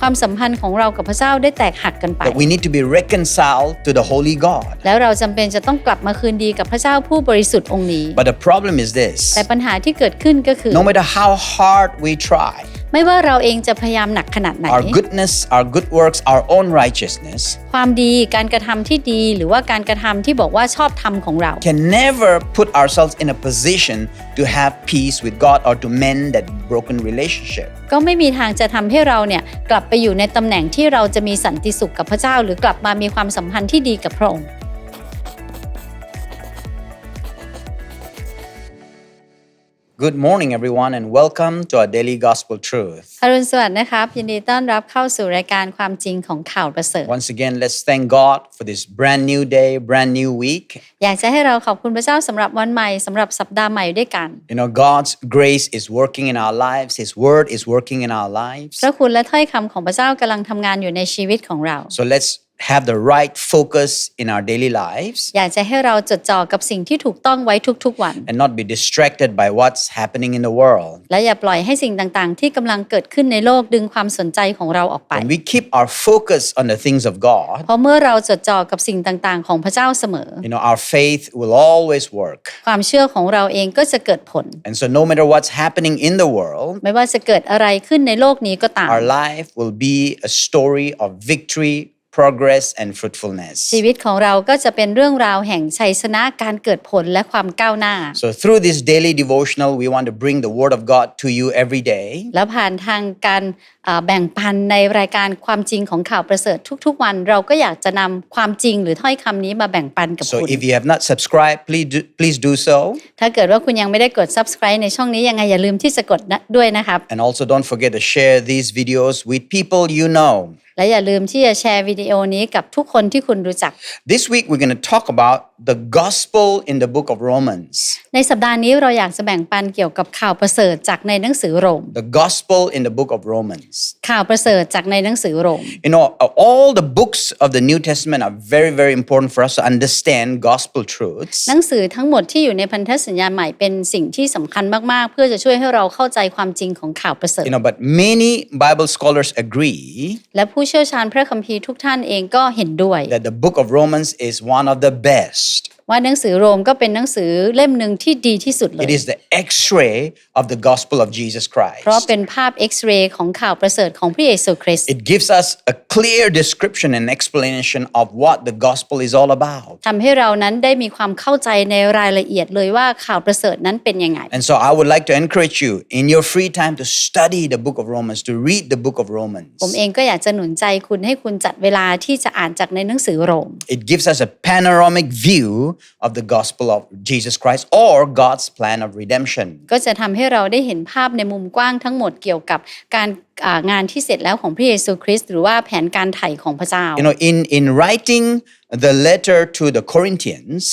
ความสัมพันธ์ของเรากับพระเจ้าได้แตกหักกันไป That we need to be reconciled to the Holy God. แล้วเราจำเป็นจะต้องกลับมาคืนดีกับพระเจ้าผู้บริสุทธิ์องค์นี้ But the problem is this แต่ปัญหาที่เกิดขึ้นก็คือ no matter how hard we try, ไม่ว่าเราเองจะพยายามหนักขนาดไหน our goodness, our good works, our own righteousness ความดีการกระทำที่ดีหรือว่าการกระทำที่บอกว่าชอบธรรมของเรา can never put ourselves in a position to have peace with God or to mend that broken relationship. ก็ไม่มีทางจะทำให้เราเนี่ยกลับไปอยู่ในตำแหน่งที่เราจะมีสันติสุขกับพระเจ้า หรือกลับมามีความสัมพันธ์ที่ดีกับพระองค์ Good morning, everyone, and welcome to our daily gospel truth. อรุณสวัสดิ์นะครับ ยินดีต้อนรับเข้าสู่รายการความจริงของข่าวประเสริฐ Once again, let's thank God for this brand new day, brand new week. อยากจะให้เราขอบคุณพระเจ้าสำหรับวันใหม่สำหรับสัปดาห์ใหม่ด้วยกัน You know, God's grace is working in our lives, His word is working in our lives. พระคุณและถ้อยคำของพระเจ้ากำลังทำงานอยู่ในชีวิตของเรา So let's have the right focus in our daily lives อยากจะให้เราจดจ่อกับสิ่งที่ถูกต้องไว้ทุกๆวัน and not be distracted by what's happening in the world. และอย่าปล่อยให้สิ่งต่างๆ ที่กำลังเกิดขึ้นในโลกดึงความสนใจของเราออกไป When we keep our focus on the things of God, เพราะเมื่อเราจดจ่อกับสิ่งต่างๆ ของพระเจ้าเสมอ you know, our faith will always work. ความเชื่อของเราเองก็จะเกิดผล And so, no matter what's happening in the world, ไม่ว่าจะเกิดอะไรขึ้นในโลกนี้ก็ตาม our life will be a story of victory, progress, and fruitfulness. ชีวิตของเราก็จะเป็นเรื่องราวแห่งชัยชนะการเกิดผลและความก้าวหน้า So, through this daily devotional, we want to bring the Word of God to you every day. และผ่านทางการอ่าแบ่งปันในรายการความจริงของข่าวประเสริฐทุกๆวัน เราก็อยากจะนำความจริงหรือถ้อยคำนี้มาแบ่งปันกับ So, คุณ if you have not subscribed, please do, please do so. ถ้าเกิดว่าคุณยังไม่ได้กด subscribe ในช่องนี้ยังไงอย่าลืมที่จะกดนะด้วยนะครับ And also, don't forget to share these videos with people you know. และอย่าลืมที่จะแชร์วิดีโอนี้กับทุกคนที่คุณรู้จัก This week, we're going to talk about the gospel in the book of Romans. ในสัปดาห์นี้เราอยากจะแบ่งปันเกี่ยวกับข่าวประเสริฐจากในหนังสือโรม The gospel in the book of Romans. ข่าวประเสริฐจากในหนังสือโรม You know, all the books of the New Testament are very, very important for us to understand gospel truths. หนังสือทั้งหมดที่อยู่ในพันธสัญญาใหม่เป็นสิ่งที่สำคัญมากๆ เพื่อจะช่วยให้เราเข้าใจความจริงของข่าวประเสริฐ You know, but many Bible scholars agree และผู้เชี่ยวชาญพระคัมภีร์ทุกท่านเองก็เห็นด้วย that the book of Romans is one of the best. ว่าหนังสือโรมก็เป็นหนังสือเล่มหนึ่งที่ดีที่สุดเลย It is the x ray of the gospel of Jesus เพราะ Christ. เป็นภาพเอ็กซเรย์ของข่าวประเสริฐของพระเยซูคริสต์ It gives us a clear description and explanation of what the gospel is all about. ทำให้เรานั้นได้มีความเข้าใจในรายละเอียดเลยว่าข่าวประเสริฐนั้นเป็นยังไง And so I would like to encourage you in your free time to study the book of Romans, to read the book of Romans. ผมเองก็อยากจะหนุนใจคุณให้คุณจัดเวลาที่จะอ่านจากในหนังสือโรม It gives us a panoramic view of the gospel of Jesus Christ or God's plan of redemption. ก็จะทำให้เราได้เห็นภาพในมุมกว้างทั้งหมดเกี่ยวกับการอ่า งานที่เสร็จแล้วของพระเยซูคริสต์หรือว่าแผนการไถ่ของพระเจ้า You know, in, in writing the letter to the Corinthians,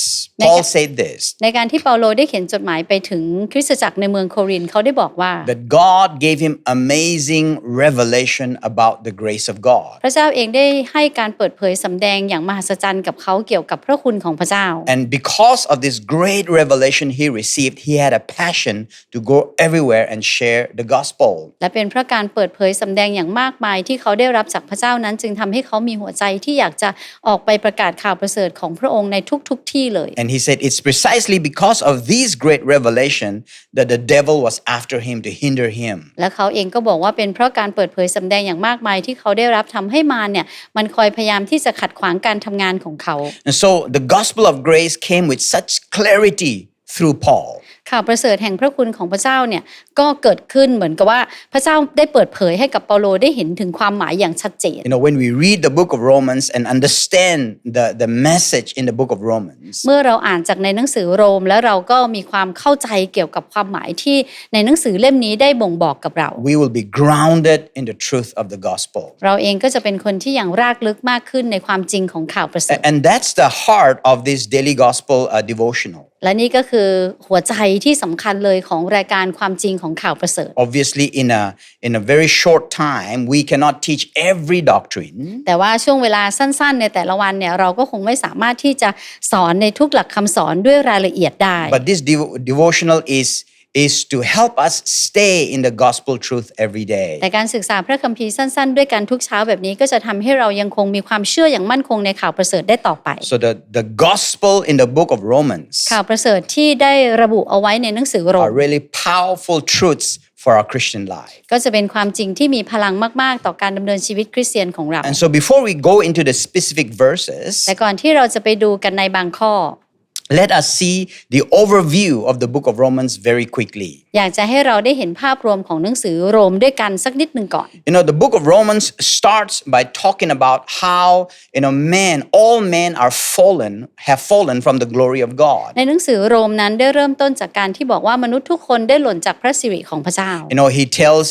Paul said this ในการที่เปาโลได้เขียนจดหมายไปถึงคริสตจักรในเมืองโครินธ์เขาได้บอกว่า that God gave him amazing revelation about the grace of God. พระเจ้าเองได้ให้การเปิดเผยสำแดงอย่างมหัศจรรย์กับเขาเกี่ยวกับพระคุณของพระเจ้า And because of this great revelation he received, he had a passion to go everywhere and share the gospel. และเป็นเพราะการเปิดเผยสำแดงอย่างมากมายที่เขาได้รับจากพระเจ้านั้น จึงทำให้เขามีหัวใจที่อยากจะออกไปประกาศข่าวประเสริฐของพระองค์ในทุกๆทที่เลย And he said it's precisely because of these great revelation that the devil was after him to hinder him. และเขาเองก็บอกว่าเป็นเพราะการเปิดเผยสำแดงอย่างมากมายที่เขาได้รับทำให้มารเนี่ยมันคอยพยายามที่จะขัดขวางการทำงานของเขา And so the gospel of grace came with such clarity through Paul. ข่าวประเสริฐแห่งพระคุณของพระเจ้าเนี่ยก็เกิดขึ้นเหมือนกับว่าพระเจ้าได้เปิดเผยให้กับเปาโลได้เห็นถึงความหมายอย่างชัดเจน You know, when we read the book of Romans and understand the, the message in the book of Romans, เมื่อเราอ่านจากในหนังสือโรม แล้วเราก็มีความเข้าใจเกี่ยวกับความหมายที่ในหนังสือเล่มนี้ได้บ่งบอกกับเรา we will be grounded in the truth of the gospel. เราเองก็จะเป็นคนที่อย่างรากลึกมากขึ้นในความจริงของข่าวประเสริฐ And that's the heart of this daily gospel uh, devotional. และนี่ก็คือหัวใจที่สำคัญเลยของรายการความจริงของข่าวประเสริฐ Obviously, in a, in a very short time, we cannot teach every doctrine. แต่ว่าช่วงเวลาสั้นๆ ในแต่ละวันเนี่ยเราก็คงไม่สามารถที่จะสอนในทุกหลักคำสอนด้วยรายละเอียดได้ But this devo- devotional is, is to help us stay in the gospel truth every day. แต่การศึกษาพระคัมภีร์สั้นๆ ด้วยกันทุกเช้าแบบนี้ก็จะทำให้เรายังคงมีความเชื่ออย่างมั่นคงในข่าวประเสริฐได้ต่อไป So, the, the gospel in the book of Romans ข่าวประเสริฐที่ได้ระบุเอาไว้ในหนังสือโรม are really powerful truths for our Christian life. ก็จะเป็นความจริงที่มีพลังมากๆ ต่อการดำเนินชีวิตคริสเตียนของเรา And so, before we go into the specific verses, แต่ก่อนที่เราจะไปดูกันในบางข้อ let us see the overview of the book of Romans very quickly. อยากจะให้เราได้เห็นภาพรวมของหนังสือโรมด้วยกันสักนิดหนึ่งก่อน You know, the book of Romans starts by talking about how, you know, man, all men are fallen, have fallen from the glory of God. ในหนังสือโรมนั้นได้เริ่มต้นจากการที่บอกว่ามนุษย์ทุกคนได้หล่นจากพระสิริของพระเจ้า You know, he tells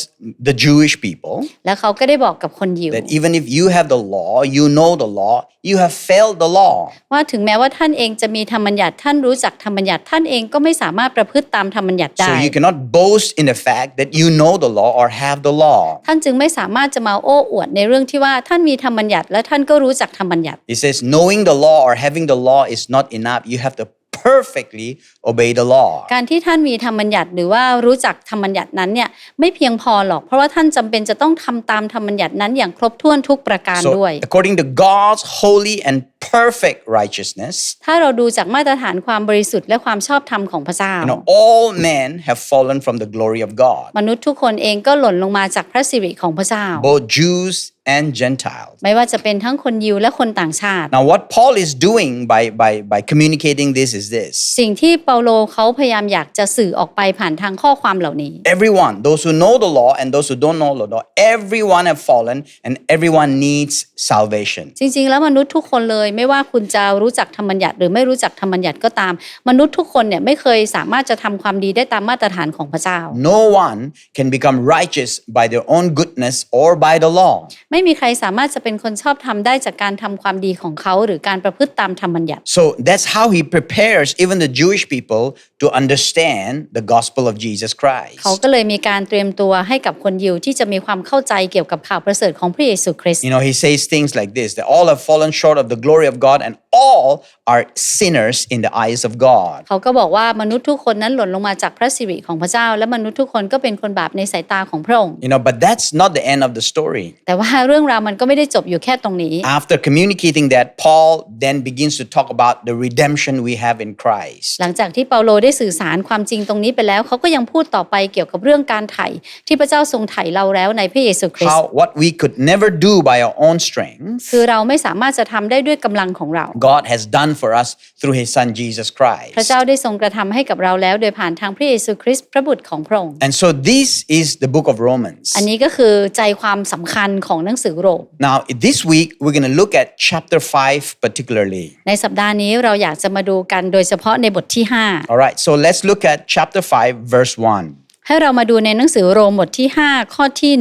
the Jewish people แล้วเขาก็ได้บอกกับคนยิว that even if you have the law, you know the law, you have failed the law. ว่าถึงแม้ว่าท่านเองจะมีธรรมบัญญัติท่านรู้จักธรรมบัญญัติท่านเองก็ไม่สามารถประพฤติตามธรรมบัญญัติได้ So you cannot boast in the fact that you know the law or have the law. ท่านจึงไม่สามารถจะมาโอ้อวดในเรื่องที่ว่าท่านมีธรรมบัญญัติและท่านก็รู้จักธรรมบัญญัติ He says, knowing the law or having the law is not enough. You have to perfectly obey the law. การที่ท่านมีธรรมบัญญัติหรือว่ารู้จักธรรมบัญญัตินั้นเนี่ยไม่เพียงพอหรอก เพราะว่าท่านจำเป็นจะต้องทำตามธรรมบัญญัตินั้นอย่างครบถ้วนทุกประการ So, ด้วย according to God's holy and perfect righteousness, ถ้าเราดูจากมาตรฐานความบริสุทธิ์และความชอบธรรมของพระเจ้า you know, all men have fallen from the glory of God, มนุษย์ทุกคนเองก็หล่นลงมาจากพระสิริของพระเจ้า both Jews and Gentiles. ไม่ว่าจะเป็นทั้งคนยิวและคนต่างชาติ Now, what Paul is doing by, by, by communicating this is this สิ่งที่เปาโลเขาพยายามอยากจะสื่อออกไปผ่านทางข้อความเหล่านี้ everyone, those who know the law and those who don't know the law, everyone have fallen and everyone needs salvation. จริงๆ แล้วมนุษย์ทุกคนเลย ไม่ว่าคุณจะรู้จักธรรมบัญญัติหรือไม่รู้จักธรรมบัญญัติก็ตาม มนุษย์ทุกคนเนี่ยไม่เคยสามารถจะทำความดีได้ตามมาตรฐานของพระเจ้า No one can become righteous by their own goodness or by the law. ไม่มีใครสามารถจะเป็นคนชอบทำได้จากการทำความดีของเขาหรือการประพฤติตามธรรมบัญญัติ So that's how he prepares even the Jewish people to understand the gospel of Jesus Christ. เขาก็เลยมีการเตรียมตัวให้กับคนยิวที่จะมีความเข้าใจเกี่ยวกับข่าวประเสริฐของพระเยซูคริสต์ You know, he says things like this that all have fallen short of the glory of God and all are sinners in the eyes of God. เขาก็บอกว่ามนุษย์ทุกคนนั้นหล่นลงมาจากพระสิริของพระเจ้า และมนุษย์ทุกคนก็เป็นคนบาปในสายตาของพระองค์ You know, but that's not the end of the story. แต่ว่าเรื่องราวมันก็ไม่ได้จบอยู่แค่ตรงนี้ After communicating that, Paul then begins to talk about the redemption we have in Christ. หลังจากที่เปาโลได้ สื่อสารความจริงตรงนี้ไปแล้วเขาก็ยังพูดต่อไปเกี่ยวกับเรื่องการไถ่ที่พระเจ้าทรงไถ่เราแล้วในพระเยซูคริสต์ How what we could never do by our own strength, คือเราไม่สามารถจะทำได้ด้วยกำลังของเรา God has done for us through his son Jesus พระ Christ. เจ้าได้ทรงกระทำให้กับเราแล้วโดยผ่านทางพระเยซูคริสต์พระบุตรของพระองค์ And so this is the book of Romans. อันนี้ก็คือใจความสำคัญของหนังสือโรม Now, this week we're going to look at chapter 5 particularly. ในสัปดาห์นี้เราอยากจะมาดูกันโดยเฉพาะในบทที่ All right, so let's look at chapter 5, verse 1. 5 ให้เรามาดูในหนังสือโรมบทที่ 5 ข้อที่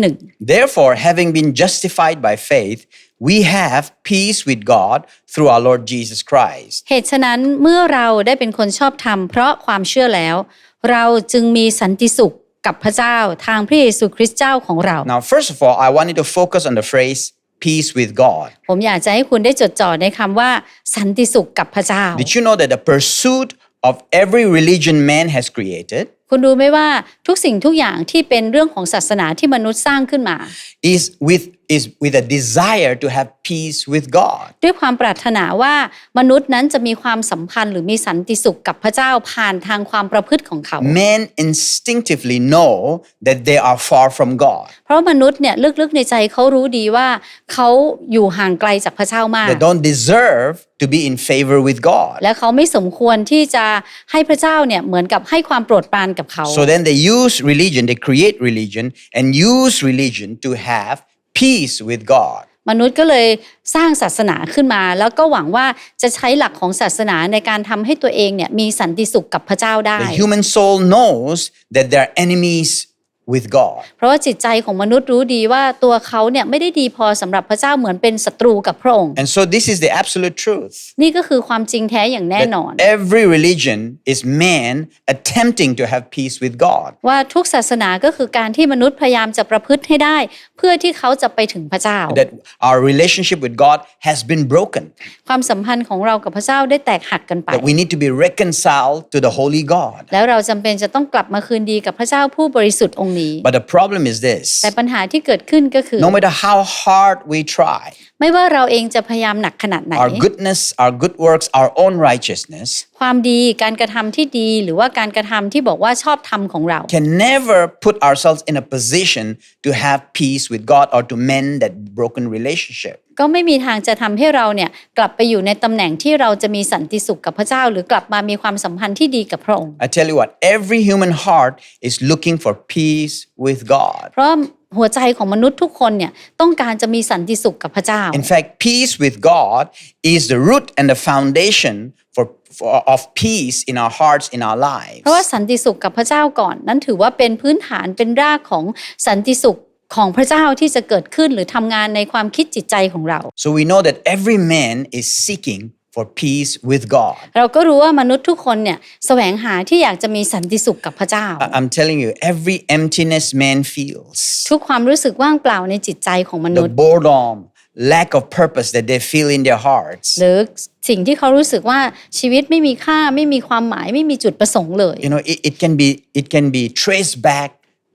Therefore, having been justified by faith, we have peace with God through our Lord Jesus Christ. 1 เหตุฉะนั้นเมื่อเราได้เป็นคนชอบธรรมเพราะความเชื่อแล้ว เราจึงมีสันติสุขกับพระเจ้าทางพระเยซูคริสต์เจ้าของเรา Now, first of all, I wanted to focus on the phrase peace with God. ผมอยากจะให้คุณได้จดจ่อในคำว่า สันติสุขกับพระเจ้า Did you know that the pursuit of every religion man has created คุณรู้ไหมว่าทุกสิ่งทุกอย่างที่เป็นเรื่องของศาสนาที่มนุษย์สร้างขึ้นมา is with is with a desire to have peace with God. ด้วยความปรารถนาว่ามนุษย์นั้นจะมีความสัมพันธ์หรือมีสันติสุขกับพระเจ้าผ่านทางความประพฤติของเขา Men instinctively know that they are far from God. เพราะมนุษย์เนี่ยลึกๆในใจเขารู้ดีว่าเขาอยู่ห่างไกลจากพระเจ้ามาก They don't deserve to be in favor with God. และเขาไม่สมควรที่จะให้พระเจ้าเนี่ยเหมือนกับให้ความโปรดปรานกับเขา So then they use religion, they create religion and use religion to have peace with God. มนุษย์ก็เลยสร้างศาสนาขึ้นมา แล้วก็หวังว่าจะใช้หลักของศาสนาในการทำให้ตัวเองเนี่ยมีสันติสุขกับพระเจ้าได้ The human soul knows that there are enemies with God. เพราะว่าจิตใจของมนุษย์รู้ดีว่าตัวเขาเนี่ยไม่ได้ดีพอสำหรับพระเจ้าเหมือนเป็นศัตรูกับพระองค์ And so this is the absolute truth. นี่ก็คือความจริงแท้อย่างแน่นอน That every religion is man attempting to have peace with God. ว่าทุกศาสนาก็คือการที่มนุษย์พยายามจะประพฤติให้ได้ เพื่อที่เขาจะไปถึงพระเจ้า That our relationship with God has been broken. ความสัมพันธ์ของเรากับพระเจ้าได้แตกหักกันไป That we need to be reconciled to the Holy God. แล้วเราจำเป็นจะต้องกลับมาคืนดีกับพระเจ้าผู้บริสุทธิ์องค์ นี้ But the problem is this แต่ปัญหาที่เกิดขึ้นก็คือ no matter how hard we try, ไม่ว่าเราเองจะพยายามหนักขนาดไหน our goodness, our good works, our own righteousness ความดีการกระทำที่ดีหรือว่าการกระทำที่บอกว่าชอบธรรมของเรา can never put ourselves in a position to have peace with God or to mend that broken relationship. ก็ไม่มีทางจะทำให้เราเนี่ยกลับไปอยู่ในตำแหน่งที่เราจะมีสันติสุขกับพระเจ้า หรือกลับมามีความสัมพันธ์ที่ดีกับพระองค์ I tell you what, every human heart is looking for peace with God. เพราะหัวใจของมนุษย์ทุกคนเนี่ยต้องการจะมีสันติสุขกับพระเจ้า In fact, peace with God is the root and the foundation for, for of peace in our hearts, in our lives. เพราะว่าสันติสุขกับพระเจ้าก่อน นั้นถือว่าเป็นพื้นฐานเป็นรากของสันติสุข ของพระเจ้าที่จะเกิดขึ้นหรือทำงานในความคิดจิตใจของเรา So we know that every man is seeking for peace with God. เราก็รู้ว่ามนุษย์ทุกคนเนี่ยแสวงหาที่อยากจะมีสันติสุขกับพระเจ้า I- I'm telling you, every emptiness man feels, ทุกความรู้สึกว่างเปล่าในจิตใจของมนุ the ษย์ boredom, lack of purpose that they feel in their hearts, หรือสิ่งที่เขารู้สึกว่าชีวิตไม่มีค่าไม่มีความหมายไม่มีจุดประสงค์เลย you know, it, it can be it can be traced back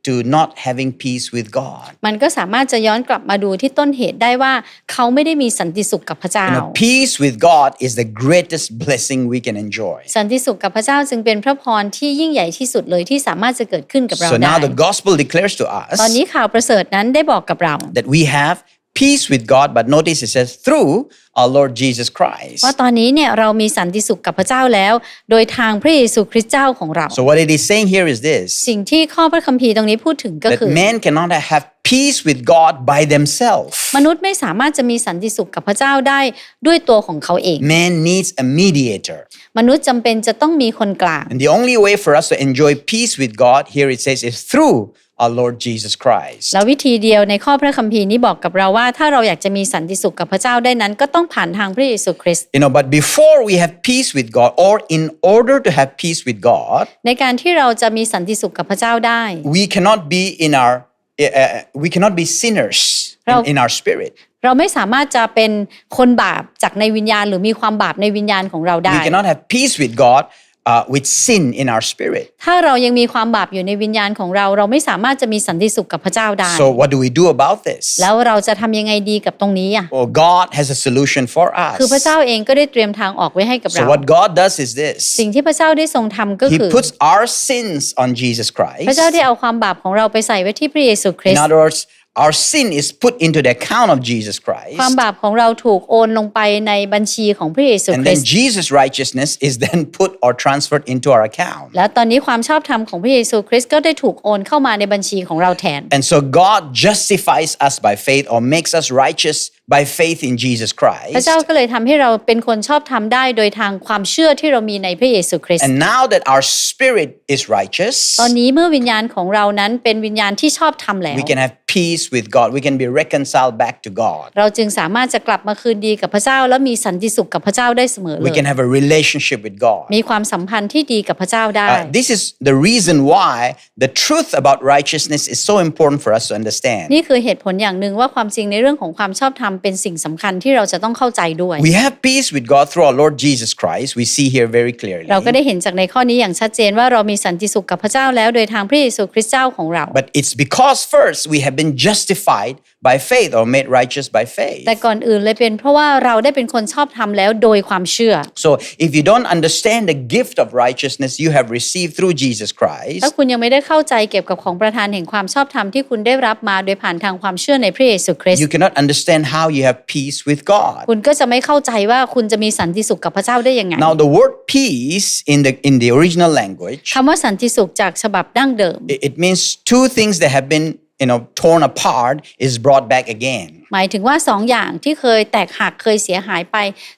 to not having peace with God. มันก็สามารถจะย้อนกลับมาดูที่ต้นเหตุได้ว่าเขาไม่ได้มีสันติสุขกับพระเจ้า You know, peace with God is the greatest blessing we can enjoy. สันติสุขกับพระเจ้าจึงเป็นพระพรที่ยิ่งใหญ่ที่สุดเลยที่สามารถจะเกิดขึ้นกับเรา So ได้ now the gospel declares to ตอน us นี้ข่าวประเสริฐนั้นได้บอกกับเรา that we have peace with God, but notice it says through our Lord Jesus Christ. ว่าตอนนี้เนี่ยเรามีสันติสุขกับพระเจ้าแล้ว โดยทางพระเยซูคริสต์เจ้าของเรา So what it is saying here is this สิ่งที่ข้อพระคัมภีร์ตรงนี้พูดถึงก็ that คือ man cannot have peace with God by themselves. มนุษย์ไม่สามารถจะมีสันติสุขกับพระเจ้าได้ด้วยตัวของเขาเอง Man needs a mediator. มนุษย์จำเป็นจะต้องมีคนกลาง And the only way for us to enjoy peace with God, here it says, is through our Lord Jesus Christ. แล้ววิธีเดียวในข้อพระคัมภีร์นี้บอกกับเราว่าถ้าเราอยากจะมีสันติสุขกับพระเจ้าได้นั้น ก็ต้องผ่านทางพระเยซูคริสต์ You know, but before we have peace with God, or in order to have peace with God, ในการที่เราจะมีสันติสุขกับพระเจ้าได้ we cannot be in our uh, uh, we cannot be sinners in, Now- in our spirit. เราไม่สามารถจะเป็นคนบาปจากในวิญญาณ หรือมีความบาปในวิญญาณของเราได้ We cannot have peace with God uh, with sin in our spirit. ถ้าเรายังมีความบาปอยู่ในวิญญาณของเรา เราไม่สามารถจะมีสันติสุขกับพระเจ้าได้ So what do we do about this? แล้วเราจะทำยังไงดีกับตรงนี้อะ Well, God has a solution for คือพระ us. เจ้าเองก็ได้เตรียมทางออกไว้ให้กับ So เรา what God does is สิ่ง this. ที่พระเจ้าได้ทรงทำก็ He คือ puts our sins on Jesus พระเจ้า Christ. ได้เอาความบาปของเราไปใส่ไว้ที่พระเยซูคริส In ต์ other words, our sin is put into the account of Jesus ความ Christ. บาปของเราถูกโอนลงไปในบัญชีของพระเยซู And คริ then สต์ Jesus' righteousness is then put or transferred into our account. แล้วตอนนี้ความชอบธรรมของพระเยซูคริสต์ก็ได้ถูกโอนเข้ามาในบัญชีของเราแทน And so God justifies us by faith or makes us righteous by faith in Jesus พระ Christ. เจ้าก็เลยทำให้เราเป็นคนชอบธรรมได้โดยทางความเชื่อที่เรามีในพระเยซูคริสต์ And now that our spirit is righteous, ตอนนี้เมื่อวิญญาณของเรานั้นเป็นวิญญาณที่ชอบธรรมแล้ว we can have peace with God. We can be reconciled back to God. เราจึงสามารถจะกลับมาคืนดีกับพระเจ้า และมีสันติสุขกับพระเจ้าได้เสมอเล We ย can have a relationship with God. มีความสัมพันธ์ที่ดีกับพระเจ้าได้ Uh, this is the reason why the truth about righteousness is so important for us to understand. นี่คือเหตุผลอย่างหนึ่งว่าความจริงในเรื่องของความชอบธรรมเป็นสิ่งสำคัญที่เราจะต้องเข้าใจด้วย We have peace with God through our Lord Jesus Christ. We see here very clearly. เราก็ได้เห็นจากในข้อนี้อย่างชัดเจนว่าเรามีสันติสุขกับพระเจ้าแล้วโดยทางพระเยซูคริสต์เจ้าของเรา But it's because first we have been justified by faith or made righteous by faith. แต่ก่อนอื่นเลยเป็นเพราะว่าเราได้เป็นคนชอบธรรมแล้วโดยความเชื่อ So if you don't understand the gift of righteousness you have received through Jesus Christ, ถ้าคุณยังไม่ได้เข้าใจเกี่ยวกับของประทานแห่งความชอบธรรมที่คุณได้รับมาโดยผ่านทางความเชื่อในพระเยซูคริสต์ you cannot understand how you have peace with God. คุณก็จะไม่เข้าใจว่าคุณจะมีสันติสุขกับพระเจ้าได้ยังไง Now the word peace in the in the original language คำว่าสันติสุขจากฉบับดั้งเดิม it it means two things that have been you know, torn apart is brought back again. หมายถึงว่าสองอย่างที่เคยแตกหักเคยเสียหายไป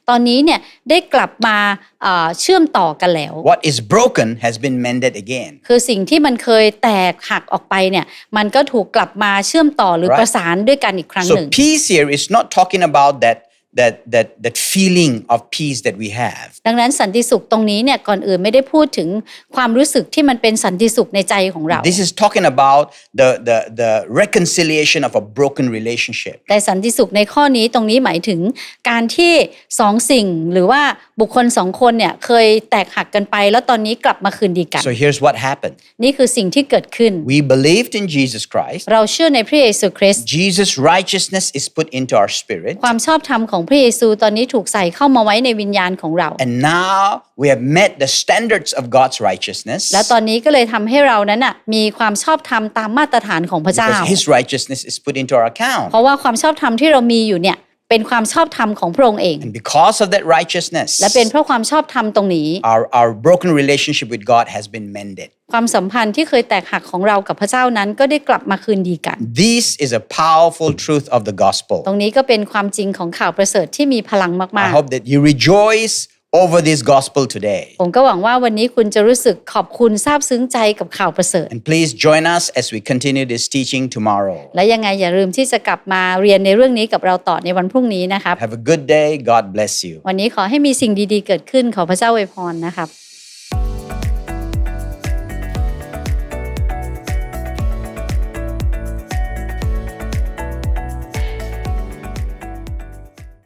ตอนนี้เนี่ยได้กลับมาเอ่อเชื่อมต่อกันแล้ว What is broken has been mended again. คือสิ่งที่มันเคยแตกหักออกไปเนี่ยมันก็ถูกกลับมาเชื่อมต่อหรือ Right. ประสานด้วยกันอีกครั้งหนึ่ So ง peace here is not talking about that that that that feeling of peace that we have. ดังนั้นสันติสุขตรงนี้เนี่ยก่อนอื่นไม่ได้พูดถึงความรู้สึกที่มันเป็นสันติสุขในใจของเรา This is talking about the the the reconciliation of a broken relationship. แต่สันติสุขในข้อนี้ตรงนี้หมายถึงการที่สองสิ่งหรือว่าบุคคลสองคนเนี่ยเคยแตกหักกันไป แล้วตอนนี้กลับมาคืนดีกัน So here's what happened. นี่คือสิ่งที่เกิดขึ้น We believed in Jesus Christ. เราเชื่อในพระเยซูคริสต์ Jesus' righteousness is put into our spirit. ความชอบธรรมของพระเยซูตอนนี้ถูกใส่เข้ามาไว้ในวิญญาณของเรา And now we have met the standards of God's righteousness แล้วตอนนี้ก็เลยทำให้เรานั้นน่ะมีความชอบธรรมตามมาตรฐานของพระเจ้า because His righteousness is put into our account. เพราะว่าความชอบธรรมที่เรามีอยู่เนี่ย เป็นความชอบธรรมของพระองค์เอง And because of that righteousness, และเป็นเพราะความชอบธรรมตรงนี้ our, our broken relationship with God has been mended. ความสัมพันธ์ที่เคยแตกหักของเรากับพระเจ้านั้นก็ได้กลับมาคืนดีกัน This is a powerful truth of the gospel. ตรงนี้ก็เป็นความจริงของข่าวประเสริฐที่มีพลัง I มาก hope that you rejoice over this gospel today. ๆผมก็หวังว่าวันนี้คุณจะรู้สึกขอบคุณซาบซึ้งใจกับข่าวประเสริฐ And please join us as we continue this teaching tomorrow. และยังไงอย่าลืมที่จะกลับมาเรียนในเรื่องนี้กับเราต่อในวันพรุ่งนี้นะครับ Have a good day. God bless you. วันนี้ขอให้มีสิ่งดีๆเกิดขึ้นขอพระเจ้าอวยพรนะครับ